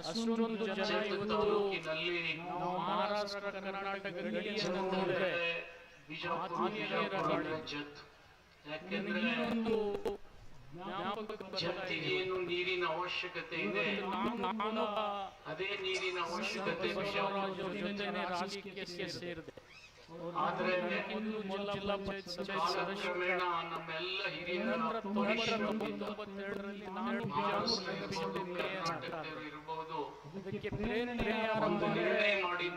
ಅಷ್ಟೊಂದು ಜನ ಇವತ್ತು ನಾವು ಮಹಾರಾಷ್ಟ್ರ ಕರ್ನಾಟಕ ಗಡಿಯನ್ನು ನೋಡಿದ್ರೆ ಆತ್ಮೀಯರೇ ರಗಳೆ. ಯಾಕೆಂದ್ರೆ ಜಂತಿಗೇನು ನೀರಿನ ಅವಶ್ಯಕತೆ ಇದೆ ಅದೇ ನೀರಿನ ಅವಶ್ಯಕತೆ ರಾಜಕೀಯಕ್ಕೆ ಸೇರಿದೆ ಆದರೆ ಇರಬಹುದು ಒಂದು ನಿರ್ಣಯ ಮಾಡಿದ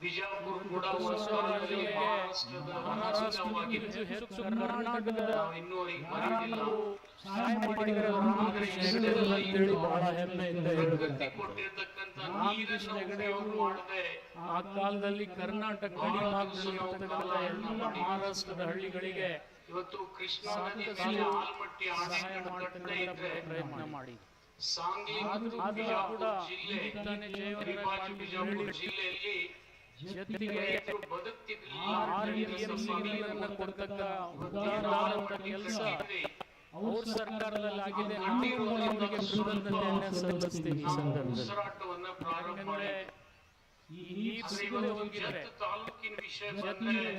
ಮಹಾರಾಷ್ಟ್ರದ ಆ ಕಾಲದಲ್ಲಿ ಕರ್ನಾಟಕ ಮಹಾರಾಷ್ಟ್ರದ ಹಳ್ಳಿಗಳಿಗೆ ಇವತ್ತು ಕೃಷ್ಣ ಪ್ರಯತ್ನ ಮಾಡಿ ಸಾಂಗ್ಲಿ ಮತ್ತು ಬಿಜಾಪುರ ಜಿಲ್ಲೆ ಬಿಜಾಪುರ ಜಿಲ್ಲೆಯಲ್ಲಿ ಜೊತೆಗೆ ರೈತರು ಬದುಕ್ತಿರ್ಲಿಲ್ಲ ಆರು TMC ನೀರನ್ನ ಕೊಡ್ತಕ್ಕ ಉದಾರವಾದ ಕೆಲಸ ಅವ್ರ ಸರ್ಕಾರದಲ್ಲಿ ಆಗಿದೆ ನಾನು ಅವರಿಗೆ ಕೃತಜ್ಞತೆಯನ್ನ ಸಲ್ಲಿಸ್ತೀನಿ ಈ ಸಂದರ್ಭದಲ್ಲಿ ಈ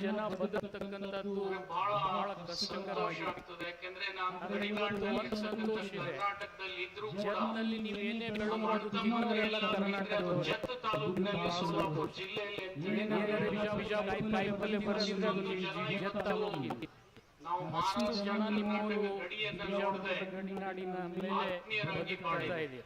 ಜನ ಬದುಕತಕ್ಕಂಥದ್ದು ಬಹಳ ಬಹಳ ಕಷ್ಟಕರವಾಗಿರುತ್ತದೆ ಯಾಕೆಂದ್ರೆ ನಾವು ಸಂತೋಷ ಇದೆ. ಜನಲ್ಲಿ ನೀವು ಏನೇ ಬೆಳೆ ಮಾಡಿದ್ರು ಕರ್ನಾಟಕದವರು. ತಾಲೂಕಿನಲ್ಲಿ ಸೋಲಾಪುರ ಜಿಲ್ಲೆಯಲ್ಲಿ ಜತ್ ತಾಲೂಕಿನಲ್ಲಿ ನಾವು ಬಹಳಷ್ಟು ಜನ ನಿಮ್ಮ ಗಡಿಯನ್ನು ನೋಡದೆ ಗಡಿನಾಡಿನ ಮೇಲೆ ಬದುಕ್ತಾ ಇದೆಯಾ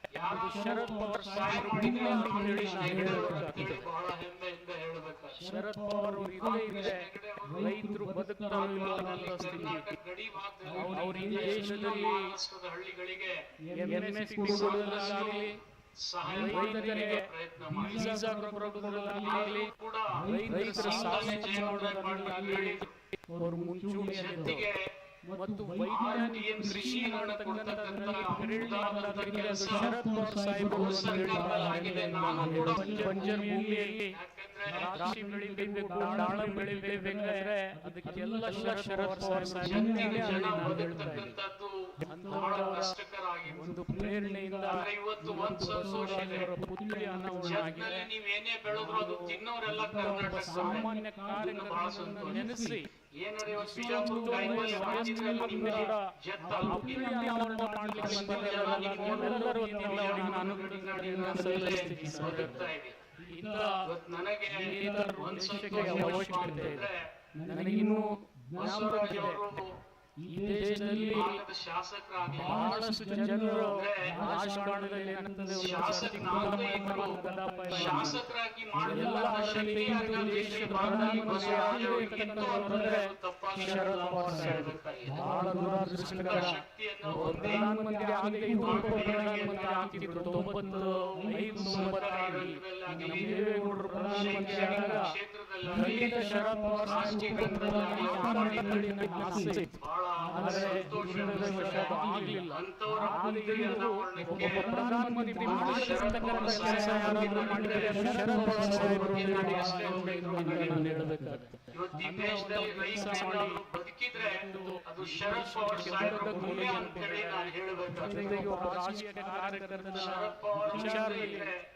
ಶರತ್ ಪವರ್ ಶರತ್ ಪವರ್ ಇಲ್ಲೇ ಇದೆ ರೈತರು ಬದುಕ್ತಾರೆ ಅವ್ರ ಈ ದೇಶದಲ್ಲಿ ಹಳ್ಳಿಗಳಿಗೆ ಎಂ ರೈತರ ಸಾಲ ಮಾಡೋದರಲ್ಲಾಗಲಿ ಅವ್ರ ಮುಂಚೂಣಿಯಲ್ಲಿದ್ದಾರೆ ಮತ್ತು ವೈಜ್ಞಾನಿಕ ಏನ್ ಕೃಷಿ ಶರತ್ ಸಾಹಿಬ್ ಪಂಜರ್ ಭೂಮಿಯಲ್ಲಿ ಬೆಳಿ ಬೆಳಿಬೇಕು ಬೆಳಿ ಅದಕ್ಕೆಲ್ಲ ಒಂದು ಪ್ರೇರಣೆಯಿಂದ ಸಾಮಾನ್ಯ ಕಾರ್ಯ ನನಗೆ ಒಂದು ಅವಶ್ಯಕತೆ ಇದೆ ನನಗಿನ್ನೂ ಈ ದೇಶದಲ್ಲಿ ಶಾಸಕರಾಗಿ ಬಹಳಷ್ಟು ಜನರು ರಾಜಕಾರಣದಲ್ಲಿ ಶಾಸಕರಾಗಿ ಶಕ್ತಿಯನ್ನು ಪ್ರಧಾನಮಂತ್ರಿ ಆಗಲಿ ಪ್ರಧಾನಮಂತ್ರಿ ಆಗ್ತಿದ್ರು. ತೊಂಬತ್ತು ಐದು ಶರದ್ ಪವಾರ್ ಆದರೆ ಸಂತೋಷದ ವಶ ಶರದ್ ಪವರ್ ಸಾಹೇಬ್ರ ಅಂತ ಹೇಳಿ ನಾನು ಶರದ್ ಪವರ್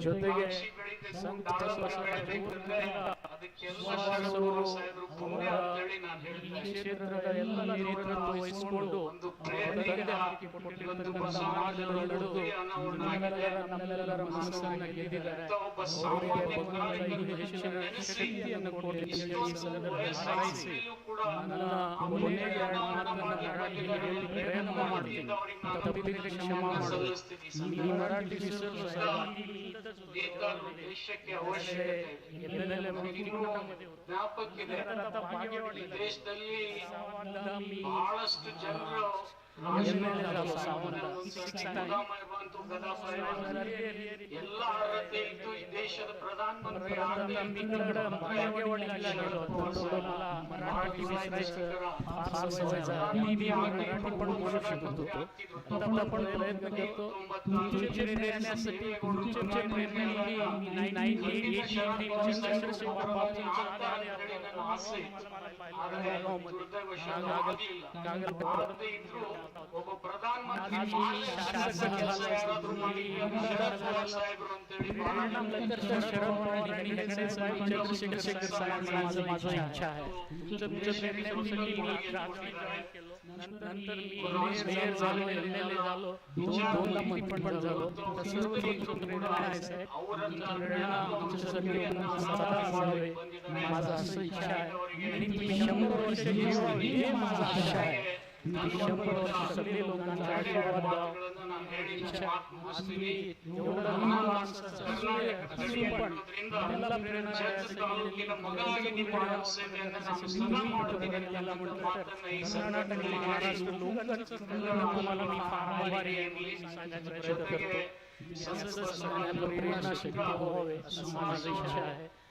ಜೊತೆಗೆ ಎಲ್ಲ ನಮ್ಮೆಲ್ಲರ ಪ್ರಯತ್ನ ಮಾಡಿ ದೇಶಕ್ಕೆ ಅವಶ್ಯಕತೆ. ಜ್ಞಾಪಕ್ಕಿದೆ ದೇಶದಲ್ಲಿ ಬಹಳಷ್ಟು ಜನರು ಸಿದ್ದರಾಮಯ್ಯ ಬಂತು ಗದಾಫಾಯಿ ಬಂತು. ಎಲ್ಲ ಅರ್ಹತೆ ಇದ್ದು ಈ ದೇಶದ ಪ್ರಧಾನಮಂತ್ರಿ ಆಗಬೇಕು मराठी वाचायचं फार सवयचा मी बी मराठी पण बोलू शकत होतो आता पण प्रयत्न करतो तुमचे माझं माझं इच्छा आहे मी नंतर मी मेयर झालो एम एल ए झालो दोनदा मंत्री पण झालो सर्व प्रेरणा आहे साहेब। माझं असं इच्छा आहे आणि तुम्ही शंभर वर्ष जीवावी हे माझं आशा आहे तुम्ही शंभर वर्ष सगळे लोकांचा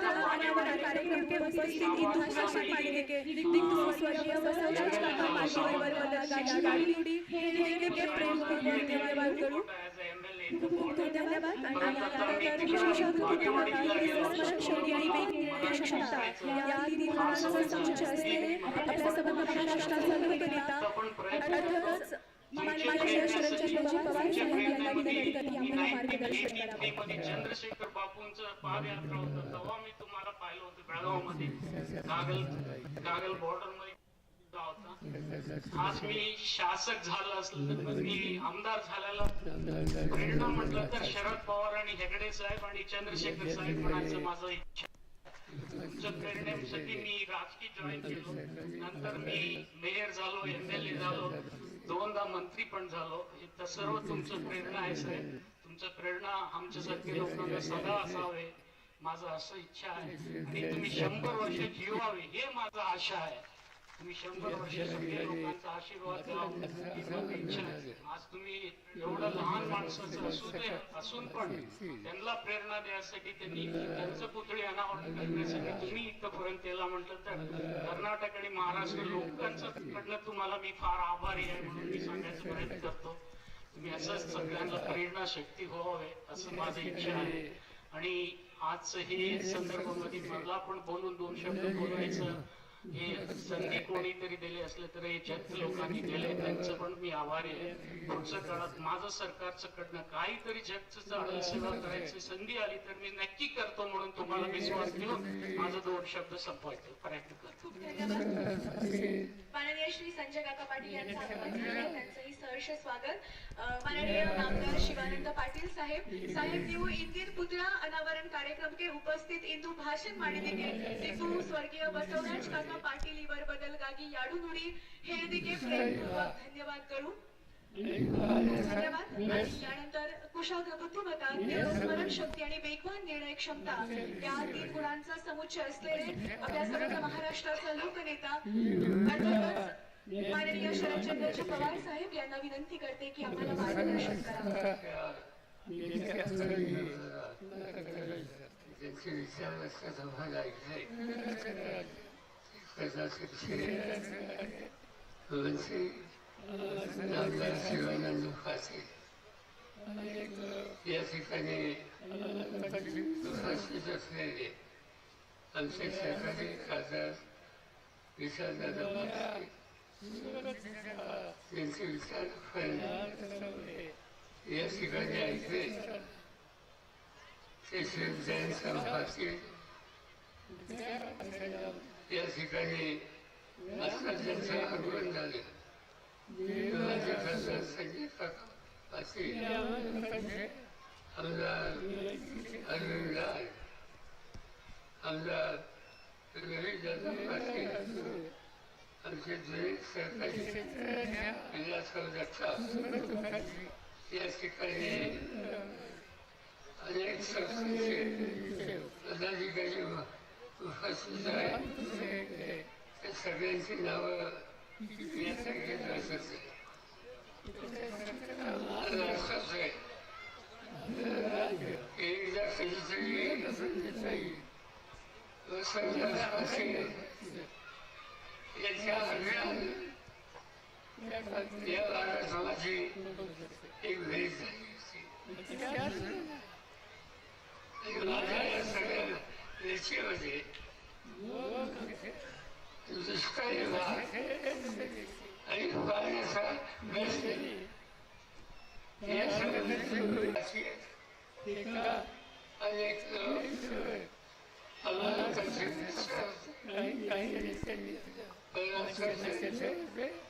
कार्यक्रम के उपस्थित हिंदू भाषा पालिके के दिग्गज स्वर्गीय ससंजय काका पाटीलवर बदलगाची गाडी हे प्रेम धन्यवाद करू खूप खूप धन्यवाद. आणि विशेष शैली या तीन असते आपल्या समग्र महाराष्ट्राचा लोकनेता अर्थातच चंद्रशेखर बापूंचं पादयात्रा होतं. तेव्हा मी तुम्हाला पाहिलं होतं बेळगावमध्ये कागल कागल बॉर्डरमध्ये आज मी शासक झालं असलं मी आमदार झालेला प्रेरणा म्हटलं तर शरद पवार आणि हेगडे साहेब आणि चंद्रशेखर साहेब म्हणायचं माझं इच्छा. तुमच्या प्रेरणेसाठी मी राजकीय जॉईन केलो. नंतर मी मेयर झालो एम एल ए झालो. दोनदा मंत्री पण झालो. हे तर सर्व तुमचं प्रेरणा आहे साहेब. तुमचं प्रेरणा आमच्यासारखे लोकांना सदा असावे. माझं असं इच्छा आहे. आणि तुम्ही शंभर वर्ष जीवावे हे माझा आशा आहे. तुम्ही शंभर वर्ष लोकांचा आशीर्वाद इच्छा आज तुम्ही एवढं लहान माणसाचं असू दे असून पण त्यांना प्रेरणा देण्यासाठी त्यांनी त्यांचं पुतळी अनावरण करण्यासाठी तुम्ही इथपर्यंत यायला म्हटलं तर कर्नाटक आणि महाराष्ट्र लोकांचं तुम्हाला मी फार आभारी आहे म्हणून मी सांगायचा प्रयत्न करतो. तुम्ही असंच सगळ्यांना प्रेरणा शक्ती व्हावे असं माझं इच्छा आहे. आणि आजचं हे संदर्भामध्ये मला पण बोलून दोन शब्द बोलायचं हे संधी कोणीतरी दिली असले तर याच्यात लोकांनी दिले. त्यांचं पण मी आभारी आहे. पुढच्या काळात माझं सरकारचं कडनं काहीतरी जगचं सेवा करायची संधी आली तर मी नक्की करतो म्हणून तुम्हाला विश्वास ठेवून माझा दोन शब्द संपवायचा. प्रयत्न करतो. माननीय श्री संजय काका पाटील यांचं सहर्ष स्वागत. माननीय आमदार शिवानंद पाटील साहेब. साहेब देऊ इंदिर पुतळा अनावरण कार्यक्रम के उपस्थित इंदू भाषण मांडने के स्वर्गीय बसवराज पाटीलीवर पाटील बदल गागी याडू उडी हे देखील धन्यवाद करू धन्यवाद कुशाग्र बुद्धिमत्ता स्मरण शक्ती आणि वेगवान निर्णय क्षमता या तीन गुणांचा समुच्च असलेले आपल्या महाराष्ट्राचा लोकनेता अर्थातच माननीय शरदचंद्रजी पवार साहेब यांना विनंती करते की आम्हाला मार्गदर्शन विचार नामदार शिवानंद पाटील या ठिकाणी उपस्थित असलेले आमचे सरकारी खासदार विशालदादा पाटील त्यांचे विचार आपण या ठिकाणी ऐकले ते श्री जैन संपातील या ठिकाणी आजकाल त्यांचे आगमन झाले. खासदार संजय काका पाटील आमदार अरविंद आमदार जाधव पाटील आमचे जुने सहकारी विलासराव जगताप या ठिकाणी अनेक संस्थेचे पदाधिकारी उपस्थित त्या सगळ्यांची नावं या तारखेत असत असंच आहे एकदा कधीतरी वसंत पाटील या भागात एक भेट झाली होती माझ्या या सगळ्या लेखीमध्ये दुष्काळी भाग आणि पाण्याचा प्रश्न या सगळ्याची अनेक आम्हाला काही काळात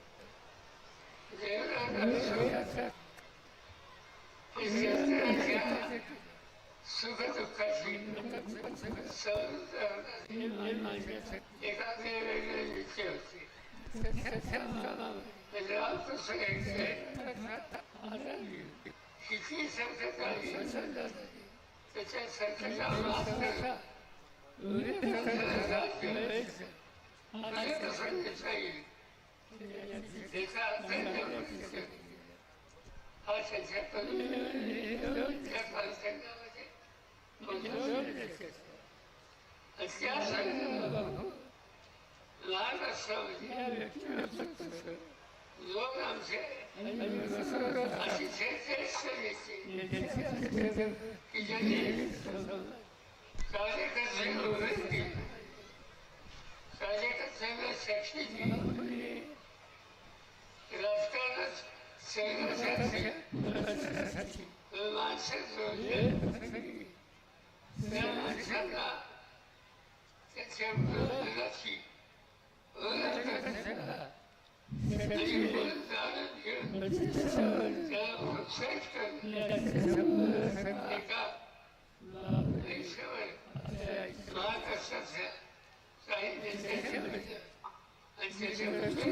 कार्य देवराज असून हे एका विषय होते किती संकट त्याच्या संकटाला मात्र येईल त्या कालखंडामध्ये लहान असताना लोक आमचे श्रेष्ठ की ज्यांनी शैक्षणिक राजकारणात सहकार्यासाठी माणसं त्या माणसांना त्याच्या मुलाची आणि बोलताना घेऊन त्याला प्रोत्साहित करणं एका देशावर महाराष्ट्राच्या काही नेत्यांच्या आणि त्याच्यामध्ये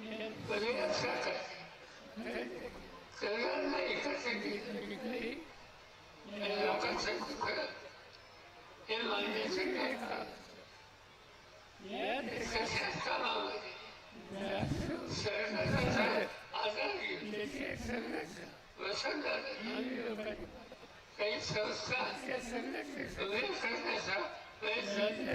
नेत्यांचा हा विषय करायचा सुरुवातीच्या काळात हे मानण्यासाठी काही संस्था करण्याचा प्रयत्न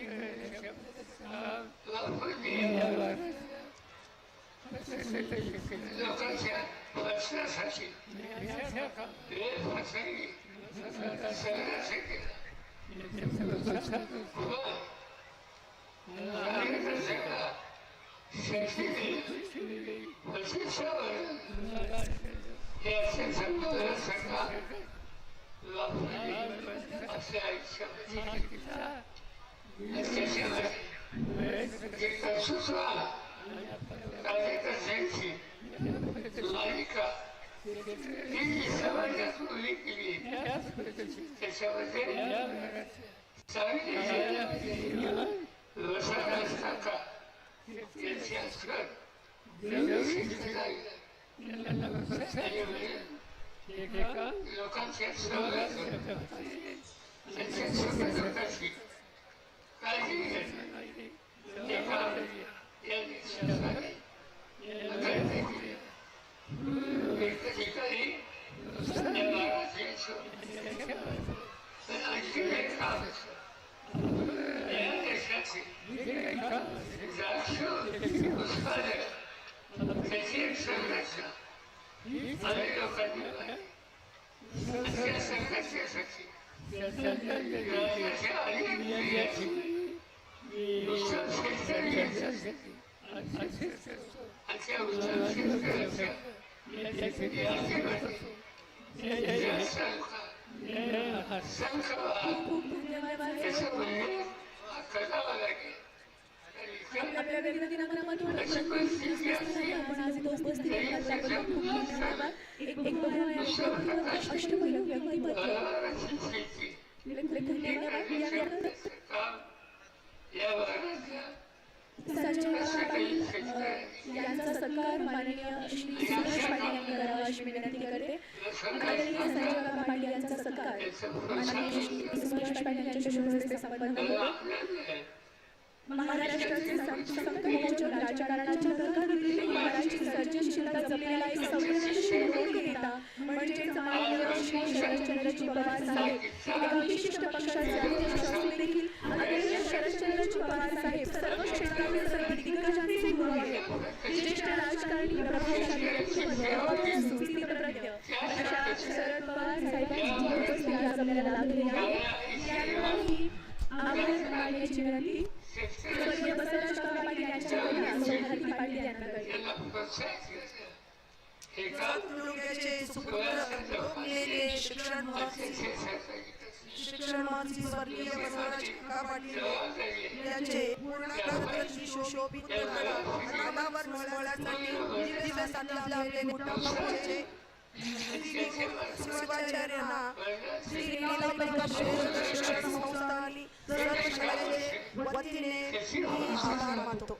लोकांच्या प्रश्नासाठी वेळ प्रसंगी सगळ्याचे शैक्षणिक प्रशिक्षण हे असे संपूर्ण वापरले आयुष्यामध्ये त्याच्याशिवाय जे कर्तृत्व कार्यकर्त्यांची मालिका ही जी समाजात उभी केली त्याच्यामध्ये चांगली वसाहत काका यांची अस्कर व्यवस्थित राहिलं लोकांच्या सहवासात त्यांच्या सुखदुःखाची काळजी Ele se आपल्या आपण आज इथं उपस्थित आहात त्याबद्दल खूप खूप धन्यवाद एक एक अष्टपैलू व्यक्तिमत्व धन्यवाद काम यांचा सत्कार. माननीय श्री सुरेश पाटील यांनी करावा अशी विनंती करते आदरणीय संजय पाटील यांचा सत्कार माननीय श्री सुरेश पाटील यांच्या शुभ संपन्न होतो. महाराष्ट्राचे संकटमोचक राजकारणाच्या प्रकारातील महाराष्ट्राची सर्जनशीलता जपलेला एक संवेदनशील म्हणजेच माननीय श्री शरदचंद्रजी पवार साहेब. एका विशिष्ट पक्षाचे अध्यक्ष असून देखील आदरणीय शरदचंद्रजी पवार साहेब सर्व क्षेत्रातील सर्व दिग्गजांचे गुरु आहेत ज्येष्ठ राजकारणी प्रभावशाली व्यक्तिमत्व अभ्यासू स्थितप्रज्ञ अशा शरद पवार साहेबांची उपस्थिती आज आपल्याला लाभलेली आहे त्यांनाही आभार मानण्याची विनंती स्वर्गीय बसवराज काका पाटील यांच्याकडे सौभाग्य पाटील यांच्याकडे यांना शिक्षण शिक्षण स्वर्गीय बसवराज काका पाटील यांचे पूर्ण शोभित नामावर मळण्यासाठी दिवसासाठी लावलेले कुटुंबाचे शिवाचार्यांना श्री शिक्षण सर्व शाळेचे वतीने मी आभार मानतो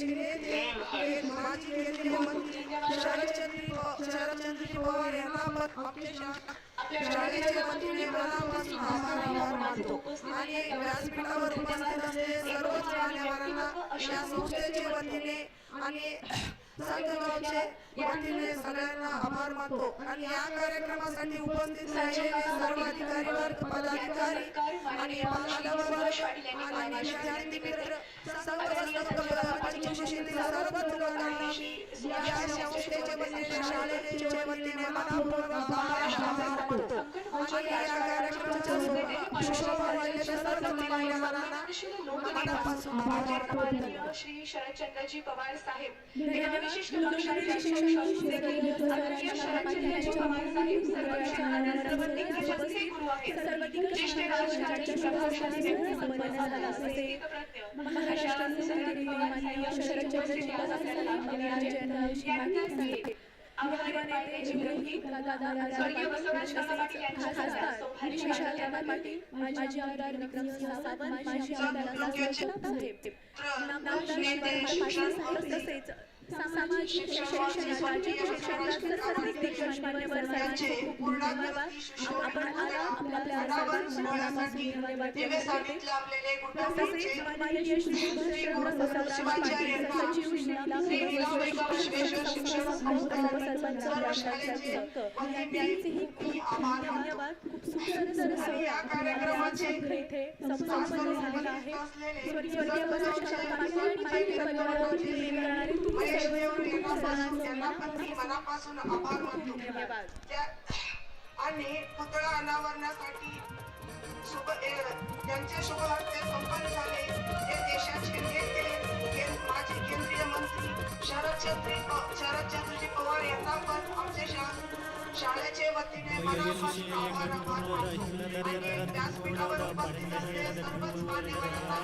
माजी केंद्रीय मंत्री शरदचंद्र पवार यांना शाळेच्या वतीने मनापासून आभार आभार मानतो आणि व्यासपीठावर उपस्थित असलेले सर्वच मान्यवरांना या संस्थेच्या वतीने आणि संतगावचे वतीने सगळ्यांना आभार मानतो आणि या कार्यक्रमासाठी उपस्थित राहिलेले सर्व अधिकारी वर्ग पदाधिकारी आणि मान्यवर आणि विद्यार्थी मित्र संघ संस्था पंचकृषीतील सर्व लोकांना या संस्थेच्या वतीने शाळेच्या वतीने मनपूर्वक आभार आभार मानतो आणि या कार्यक्रमाच्या शोभा शोभा वाढलेल्या सर्व मान्यवरांना मनापासून आभार मानतो श्री शरदचंद्रजी पवार साहेब. विशिष्ट पक्षाचे अध्यक्ष असून आदरणीय पवार साहेब गुरु आहेत. ज्येष्ठ राजकारणी प्रभावशाली झाला असे महाराष्ट्राचे पवार साहेब यांनी पाटील माजी आमदार विक्रमसिंह सावंत आमदार तसेच सामाजिक शैक्षणिक राजकीय क्षेत्रातील आपण आपल्या मनापासून आभार मानतो. आणि पुतळा अनावरणासाठी शुभ त्यांचे शुभ हस्ते संपन्न झाले ते देशाचे नेते माजी केंद्रीय मंत्री शरदचंद्र शरदचंद्रजी पवार यांना पण आमचे शाळेचे वतीने मनापासून आभार मानतो. आणि व्यासपीठावर उपस्थित असलेले सर्वच मान्यवरांना